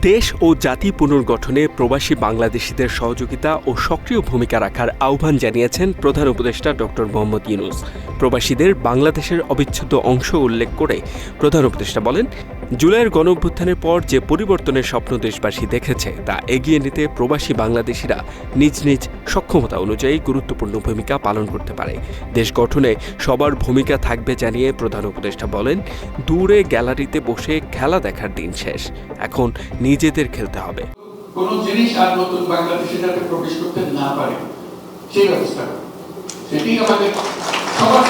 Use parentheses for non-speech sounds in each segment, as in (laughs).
দেশ ও জাতি পুনর্গঠনে প্রবাসী বাংলাদেশিদের সহযোগিতা ও সক্রিয় ভূমিকা রাখার আহ্বান জানিয়েছেন প্রধান উপদেষ্টা ডক্টর মোহাম্মদ ইউনুস। প্রবাসীদের বাংলাদেশের অবিচ্ছেদ্য অংশ উল্লেখ করে প্রধান উপদেষ্টা বলেন জুলাইয়ের গণ অভ্যুত্থানের পর যে পরিবর্তনের স্বপ্ন দেশবাসী দেখেছে, তা এগিয়ে নিতে প্রবাসী বাংলাদেশিরা নিজ নিজ সক্ষমতা অনুযায়ী গুরুত্বপূর্ণ ভূমিকা পালন করতে পারে। দেশ গঠনে সবার ভূমিকা থাকবে জানিয়ে প্রধান উপদেষ্টা বলেন, দূরে গ্যালারিতে বসে খেলা দেখার দিন শেষ, এখন নিজেদের খেলতে হবে। কোন জিনিস আর নতুন প্রবেশ করতে না পারে, সেই ব্যবস্থা। সেটি আমাদের সবার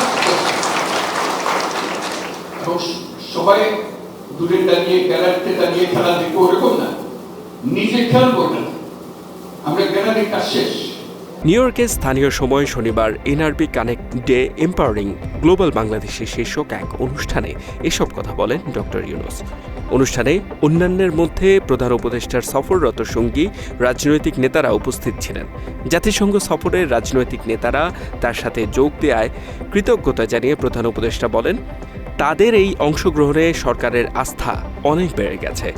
সবাই দূরে দাঁড়িয়ে গ্যালারিতে দাঁড়িয়ে খেলা দেখব ওরকম না। নিজে খেলব না। আমরা গ্যালারির কাজ শেষ। নিউ ইয়র্কে স্থানীয় সময় শনিবার NRB connect day empowering global বাংলাদেশের শীর্ষক এক অনুষ্ঠানে এসব কথা বলেন ডক্টর ইউনুস। অনুষ্ঠানে অন্যান্যের মধ্যে প্রধান উপদেষ্টার সফররত সঙ্গী রাজনৈতিক নেতারা উপস্থিত ছিলেন। জাতিসংঘ সফরের রাজনৈতিক নেতারা তার সাথে যোগ দেওয়ায় কৃতজ্ঞতা জানিয়ে প্রধান উপদেষ্টা বলেন, তাদের এই অংশগ্রহণে সরকারের আস্থা অনেক বেড়ে গেছে।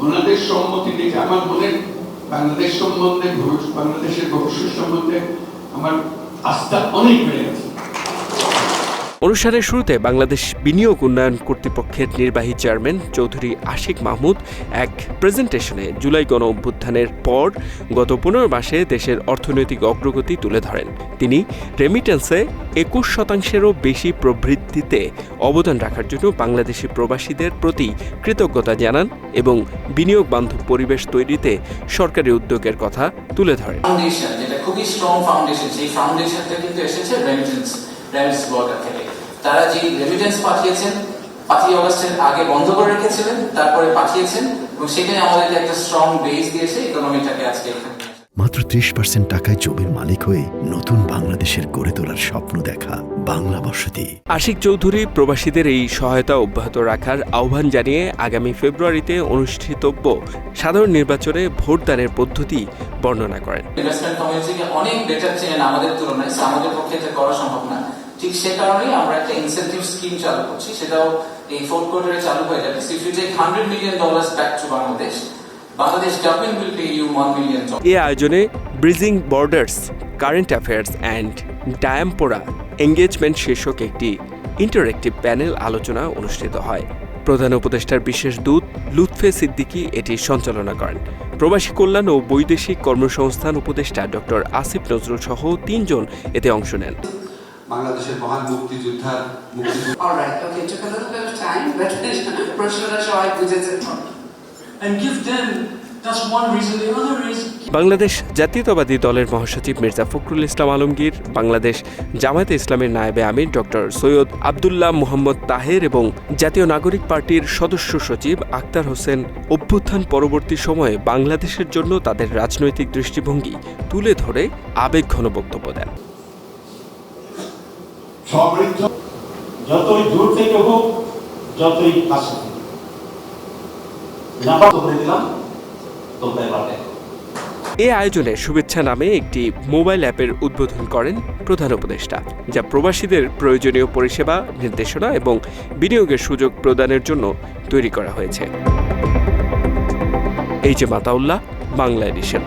বাংলাদেশ সম্বন্ধে বাংলাদেশের ভবিষ্যৎ সম্বন্ধে আমার আস্থা অনেক বেড়ে গেছে। অনুষ্ঠানের শুরুতে বাংলাদেশ বিনিয়োগ উন্নয়ন কর্তৃপক্ষের নির্বাহী চেয়ারম্যান চৌধুরী আশিক মাহমুদ এক প্রেজেন্টেশনে জুলাই গণ অভ্যুত্থানের পর গত পনেরো মাসে দেশের অর্থনৈতিক অগ্রগতি তুলে ধরেন। তিনি রেমিটেন্সে একুশ শতাংশেরও বেশি প্রবৃদ্ধিতে অবদান রাখার জন্য বাংলাদেশি প্রবাসীদের প্রতি কৃতজ্ঞতা জানান এবং বিনিয়োগ বান্ধব পরিবেশ তৈরিতে সরকারি উদ্যোগের কথা তুলে ধরেন। ফাউন্ডেশন খুবই স্ট্রং ফাউন্ডেশন সেই কিন্তু এসেছে রেমিটেন্স রেমিটেন্স বর্ডার থেকে। তারা যে রেমিটেন্স পাঠিয়েছেন পাঁচই অগস্টের আগে বন্ধ করে রেখেছিলেন তারপরে পাঠিয়েছেন এবং সেখানে আমাদেরকে একটা স্ট্রং বেস দিয়েছে ইকোনমিটাকে আজকে এখানে মাত্র ত্রিশ পার্সেন্ট টাকায় জমির মালিক হয়ে নতুন বাংলাদেশের গড়ে তোলার স্বপ্ন দেখা বাংলা বসতি। আশিক চৌধুরী প্রবাসীদের এই সহায়তা অব্যাহত রাখার আহ্বান জানিয়ে আগামী ফেব্রুয়ারিতে অনুষ্ঠিতব্য সাধারণ নির্বাচনে ভোটদানের পদ্ধতি বর্ণনা করেন। ইনভেস্টমেন্ট কমিউনিটিকে অনেক বেটার চেনেন আমাদের তুলনায় আমাদের পক্ষে করা সম্ভব না। ঠিক সে কারণেই আমরা একটা ইনসেন্টিভ স্কিম চালু করছি। সেটাও এই ফোর্থ কোয়ার্টারে চালু হয়ে যাবে। You take hundred million dollars back to Bangladesh Bangladesh government will pay you one million এ আয়োজনে bridging borders current affairs and diaspora engagement শীর্ষক একটি ইন্টারেক্টিভ প্যানেল আলোচনা অনুষ্ঠিত হয়। প্রধান উপদেষ্টার বিশেষ দূত লুৎফে সিদ্দিকী এটি সঞ্চালনা করেন। প্রবাসী কল্যাণ ও বৈদেশিক কর্মসংস্থান উপদেষ্টা ডক্টর আসিফ নজরুল সহ তিনজন এতে অংশ নেন। বাংলাদেশের মহান মুক্তিযোদ্ধার মুক্তিযুদ্ধ Alright, okay, took a little bit of time, but প্রশ্নটা সবাই বুঝেছে and give them that's one reason. The other is Bangladesh জাতীয়তাবাদী দলের মহাসচিব মির্জা ফখরুল ইসলাম আলমগীর বাংলাদেশ জামায়াতে ইসলামের নায়েবে আমির ডক্টর সৈয়দ আবদুল্লাহ মোহাম্মদ তাহের এবং জাতীয় নাগরিক পার্টির সদস্য সচিব আক্তার হোসেন অভ্যুত্থান পরবর্তী সময়ে বাংলাদেশের জন্য তাদের রাজনৈতিক দৃষ্টিভঙ্গি তুলে ধরে আবেগঘন বক্তব্য দেন সমৃদ্ধ, যতই দূর থেকে হোক, যতই কাছে এ আয়োজনে শুভেচ্ছা নামে একটি মোবাইল অ্যাপের উদ্বোধন করেন প্রধান উপদেষ্টা, যা প্রবাসীদের প্রয়োজনীয় পরিষেবা, নির্দেশনা এবং বিনিয়োগের সুযোগ প্রদানের জন্য তৈরি করা হয়েছে। এই যে মাতাউল্লাহ বাংলা এডিশন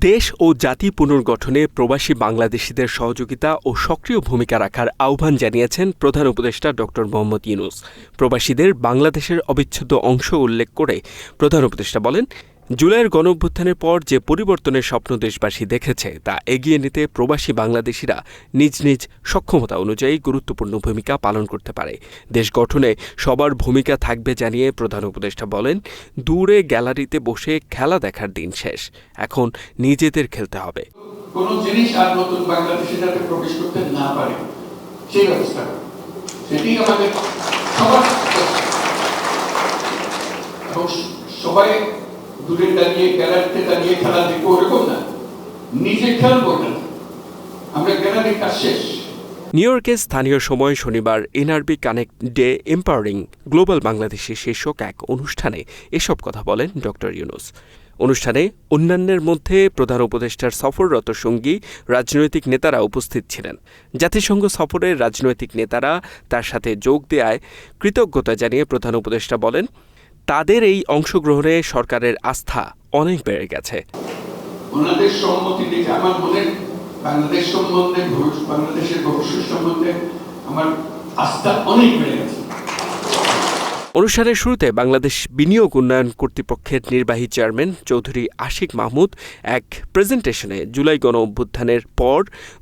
দেশ ও জাতি পুনর্গঠনে প্রবাসী বাংলাদেশিদের সহযোগিতা ও সক্রিয় ভূমিকা রাখার আহ্বান জানিয়েছেন প্রধান উপদেষ্টা ড. মোহাম্মদ ইউনুস। প্রবাসীদের বাংলাদেশের অবিচ্ছেদ্য অংশ উল্লেখ করে প্রধান উপদেষ্টা বলেন জুলাইয়ের গণঅভ্যুত্থানের পর যে পরিবর্তনের স্বপ্ন দেশবাসী দেখেছে, তা এগিয়ে নিতে প্রবাসী বাংলাদেশিরা নিজ নিজ সক্ষমতা অনুযায়ী গুরুত্বপূর্ণ ভূমিকা পালন করতে পারে। দেশ গঠনে সবার ভূমিকা থাকবে জানিয়ে প্রধান উপদেষ্টা বলেন, দূরে গ্যালারিতে বসে খেলা দেখার দিন শেষ, এখন নিজেদের খেলতে হবে। সবাই দূরে খেলা দেখব ওরকম না। নিজে খেলব না আমরা গ্যালারির কাজ শেষ। নিউ ইয়র্কে স্থানীয় সময় শনিবার NRB connect day empowering global Bangladeshi শীর্ষক এক অনুষ্ঠানে এসব কথা বলেন ডক্টর ইউনুস। অনুষ্ঠানে অন্যান্যের মধ্যে প্রধান উপদেষ্টার সফররত সঙ্গী, রাজনৈতিক নেতারা উপস্থিত ছিলেন। জাতিসংঘ সফরের রাজনৈতিক নেতারা তার সাথে যোগ দেয়ায় কৃতজ্ঞতা জানিয়ে প্রধান উপদেষ্টা বলেন তাদের এই অংশগ্রহণে সরকারের আস্থা অনেক বেড়ে গেছে। ওনাদের সম্মতি দেখে আমার মনে, বাংলাদেশ সম্বন্ধে বাংলাদেশের ভবিষ্যৎ সম্বন্ধে আমার আস্থা অনেক বেড়ে গেছে। অনুষ্ঠানের শুরুতে বাংলাদেশ বিনিয়োগ উন্নয়ন কর্তৃপক্ষের নির্বাহী চেয়ারম্যান চৌধুরী আশিক মাহমুদ এক প্রেজেন্টেশনে জুলাই গণ অভ্যুত্থানের পর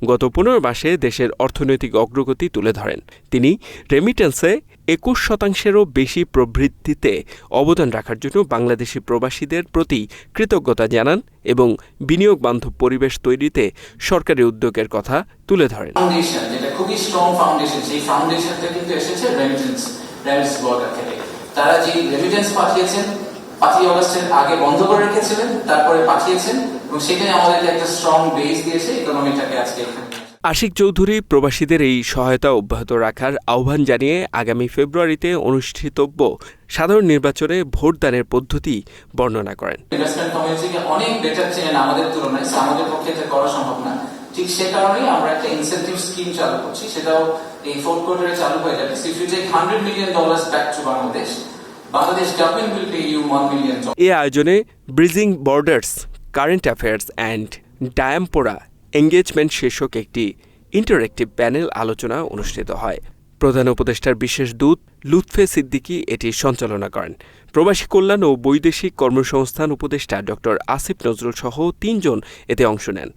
গত পনেরো মাসে দেশের অর্থনৈতিক অগ্রগতি তুলে ধরেন। তিনি রেমিটেন্সে একুশ শতাংশেরও বেশি প্রবৃদ্ধিতে অবদান রাখার জন্য বাংলাদেশি প্রবাসীদের প্রতি কৃতজ্ঞতা জানান এবং বিনিয়োগ বান্ধব পরিবেশ তৈরিতে সরকারি উদ্যোগের কথা তুলে ধরেন। ফাউন্ডেশন যেটা খুবই স্ট্রং ফাউন্ডেশন সেই ফাউন্ডেশনটা কিন্তু এসেছে রেমিটেন্স রেমিটেন্স থেকে। তারা যে রেমিটেন্স পাঠিয়েছেন পাঁচই অগস্টের আগে বন্ধ করে রেখেছিলেন তারপরে পাঠিয়েছেন এবং সেখানে আমাদেরকে একটা স্ট্রং বেস দিয়েছে ইকোনমিটাকে আজকে এখানে আশিক চৌধুরী প্রবাসীদের এই সহায়তা অব্যাহত রাখার আহ্বান জানিয়ে আগামী ফেব্রুয়ারিতে অনুষ্ঠিতব্য সাধারণ নির্বাচনে ভোটদানের পদ্ধতি বর্ণনা করেন। ইনভেস্টমেন্ট কমিউনিটিকে অনেক বেটার চেনেন আমাদের তুলনায় আমাদের পক্ষে এটা করা সম্ভব না। ঠিক সে কারণেই আমরা একটা ইনসেন্টিভ স্কিম চালু করছি। সেটাও এই ফোর্থ কোয়ার্টারে চালু হয়ে যাবে। If you take hundred million dollars back to Bangladesh Bangladesh government will pay you one million এ আয়োজনে bridging borders current affairs and diaspora engagement শীর্ষক একটি ইন্টারেক্টিভ প্যানেল আলোচনা অনুষ্ঠিত হয়। প্রধান উপদেষ্টার বিশেষ দূত লুৎফে সিদ্দিকী এটি সঞ্চালনা করেন। প্রবাসী কল্যাণ ও বৈদেশিক কর্মসংস্থান উপদেষ্টা ডক্টর আসিফ নজরুল সহ তিনজন এতে অংশ নেন।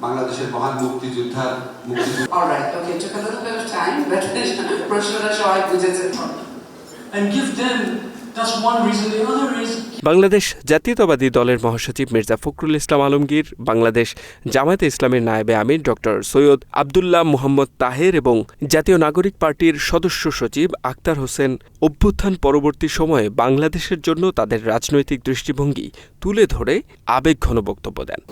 বাংলাদেশের মহান মুক্তিযোদ্ধার মুক্তিযুদ্ধ All right, took a little bit of time, but (laughs) প্রশ্নটা সবাই বুঝেছে and give them. That's one reason. The other is Bangladesh জাতীয়তাবাদী দলের মহাসচিব মির্জা ফখরুল ইসলাম আলমগীর বাংলাদেশ জামায়াতে ইসলামের নায়েবে আমির ডক্টর সৈয়দ আবদুল্লাহ মোহাম্মদ তাহের এবং জাতীয় নাগরিক পার্টির সদস্য সচিব আক্তার হোসেন অভ্যুত্থান পরবর্তী সময়ে বাংলাদেশের জন্য তাদের রাজনৈতিক দৃষ্টিভঙ্গি তুলে ধরে আবেগঘন বক্তব্য দেন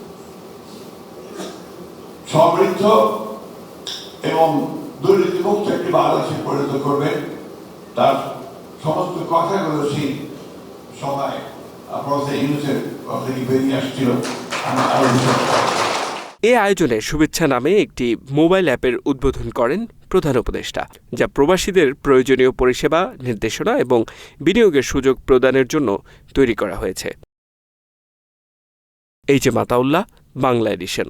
সমৃদ্ধ এবং দুর্নীতিমুক্ত একটি বাংলাদেশে পরিণত করবেন তার সমস্ত কথাগুলো সেই সময় প্রফেসর ইউনুসের কথা বেরিয়ে আসছিল। এ আয়োজনে শুভেচ্ছা নামে একটি মোবাইল অ্যাপের উদ্বোধন করেন প্রধান উপদেষ্টা, যা প্রবাসীদের প্রয়োজনীয় পরিষেবা, নির্দেশনা এবং বিনিয়োগের সুযোগ প্রদানের জন্য তৈরি করা হয়েছে। এই যে মাতাউল্লাহ, বাংলা এডিশন।